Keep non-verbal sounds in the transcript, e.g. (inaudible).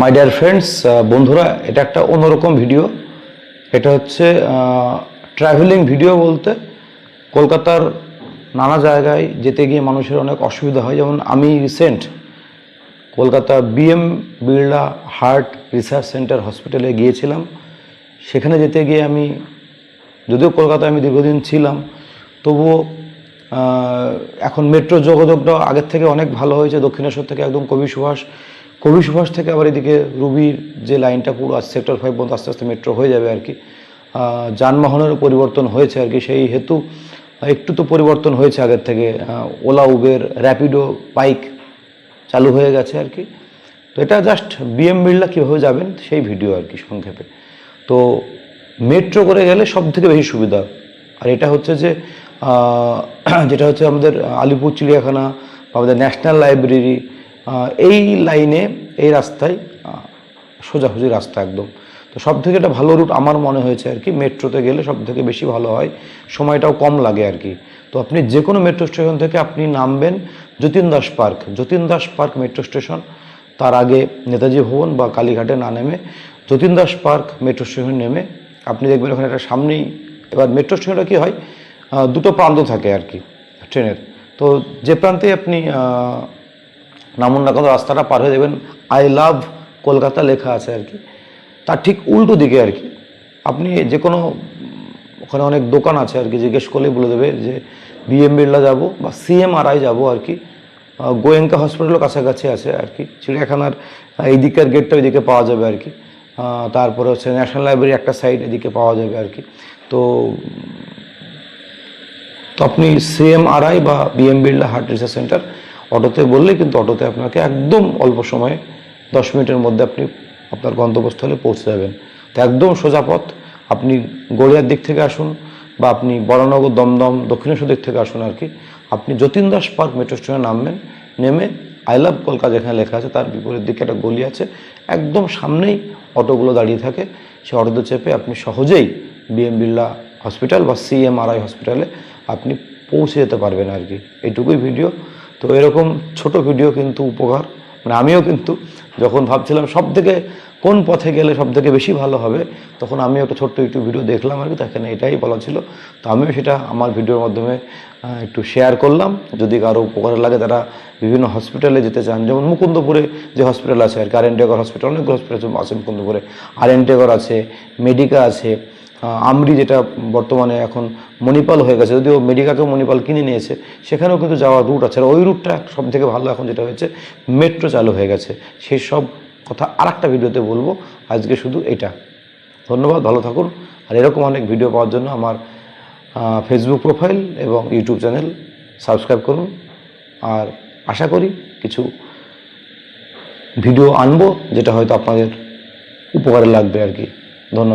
My dear friends বন্ধুরা, এটা একটা অন্যরকম ভিডিও এটা হচ্ছে ট্রাভেলিং ভিডিও বলতে কলকাতার নানা জায়গায় যেতে গিয়ে মানুষের অনেক অসুবিধা হয়। যেমন আমি recent Kolkata BM Birla heart research centre হসপিটালে গিয়েছিলাম। সেখানে যেতে গিয়ে আমি, যদিও কলকাতায় আমি দীর্ঘদিন ছিলাম, তবুও এখন মেট্রো যোগাযোগটা আগের থেকে অনেক ভালো হয়েছে। দক্ষিণেশ্বর থেকে একদম কবি সুভাষ কবি সুভাষ থেকে আবার এদিকে রুবির যে লাইনটা পুরো আজ সেক্টর ফাইভ পর্যন্ত আস্তে আস্তে মেট্রো হয়ে যাবে আর কি যানবাহনেরও পরিবর্তন হয়েছে আর কি, সেই হেতু একটু তো পরিবর্তন হয়েছে আগের থেকে ওলা, উবের র্যাপিডো বাইক চালু হয়ে গেছে আর কি। তো এটা জাস্ট বিএম বিড়লা কীভাবে যাবেন সেই ভিডিও আর কি সংক্ষেপে। তো মেট্রো করে গেলে সব থেকে বেশি সুবিধা। আর এটা হচ্ছে যে (clears throat) যেটা হচ্ছে আমাদের আলিপুর, চিড়িয়াখানা বা আমাদের ন্যাশনাল লাইব্রেরি এই লাইনে, এই রাস্তায় সোজাসুজি রাস্তা একদম। তো সব থেকে একটা ভালো রুট আমার মনে হয়েছে আর কি, মেট্রোতে গেলে সব থেকে বেশি ভালো হয়, সময়টাও কম লাগে আর কি। তো আপনি যে কোনো মেট্রো স্টেশন থেকে আপনি নামবেন Jatin Das park. Jatin Das park metro station, তার আগে নেতাজি ভবন বা কালীঘাটে না নেমে Jatin Das park metro station নেমে আপনি দেখবেন ওখানে একটা সামনেই, এবার মেট্রো স্টেশনটা কী হয় দুটো প্রান্ত থাকে আর কি, ট্রেনের। তো যে প্রান্তে আপনি নামুন না কেন রাস্তাটা পার হয়ে যাবেন আই লাভ কলকাতা লেখা আছে আর কি। তার ঠিক উল্টো দিকে আর কি। আপনি যে কোনো ওখানে অনেক দোকান আছে আর কি জিজ্ঞেস করলেই বলে দেবে যে বিএম বিড়লা যাব বা সিএমআরআই যাব আর কি। গোয়েঙ্কা হসপিটালও কাছাকাছি আছে আর কি। চিড়িয়াখানার আহ, এই দিকের গেটটা ওইদিকে পাওয়া যাবে আর কি। তারপরে হচ্ছে ন্যাশনাল লাইব্রেরি একটা সাইড এদিকে পাওয়া যাবে আর কি। তো তো আপনি সিএমআরআই বা BM Birla heart research centre অটোতে বললে কিন্তু অটোতে আপনাকে একদম অল্প সময়ে দশ মিনিটের মধ্যে আপনি আপনার গন্তব্যস্থলে পৌঁছে যাবেন। তো একদম সোজা পথ। আপনি গড়িয়ার দিক থেকে আসুন বা আপনি বরানগর দমদম দক্ষিণেশ্বর দিক থেকে আসুন আর কি আপনি যতীন দাস পার্ক মেট্রো স্টেশনে নামবেন, নেমে আই লাভ কলকা যেখানে লেখা আছে তার বিপরীত দিকে একটা গলি আছে। একদম সামনেই অটোগুলো দাঁড়িয়ে থাকে। সেই অটোতে চেপে আপনি সহজেই বিএম বিড়লা হসপিটাল বা সিএমআরআই হসপিটালে আপনি পৌঁছে যেতে পারবেন আর কি এইটুকুই ভিডিও তো এরকম ছোট ভিডিও কিন্তু উপকার। মানে আমিও কিন্তু যখন ভাবছিলাম সব থেকে কোন পথে গেলে সব থেকে বেশি ভালো হবে, তখন আমি একটা ছোট্ট একটু ভিডিও দেখলাম আর কি তো এখানে এটাই বলা ছিল। তো আমিও সেটা আমার ভিডিওর মাধ্যমে একটু শেয়ার করলাম। যদি কারও উপকার লাগে তারা বিভিন্ন হসপিটালে যেতে চান, যেমন মুকুন্দপুরে যে হসপিটাল আছে আর কি, আর এনটেগর হসপিটাল অনেকগুলো হসপিটাল আছে মুকুন্দপুরে। আর এন এনটেগর আছে, মেডিকা আছে আমরি যেটা বর্তমানে এখন মণিপাল হয়ে গেছে, যদিও মেডিকাকেও মণিপাল কিনে নিয়েছে, সেখানেও কিন্তু যাওয়ার রুট আছে। আর ওই রুটটা সব থেকে ভালো এখন যেটা হয়েছে মেট্রো চালু হয়ে গেছে। সেই সব কথা আর একটা ভিডিওতে বলব, আজকে শুধু এটা। ধন্যবাদ, ভালো থাকুন। আর এরকম অনেক ভিডিও পাওয়ার জন্য আমার ফেসবুক প্রোফাইল এবং ইউটিউব চ্যানেল সাবস্ক্রাইব করুন। আর আশা করি কিছু ভিডিও আনব, যেটা হয়তো আপনাদের উপকারে লাগবে আর কি। ধন্যবাদ।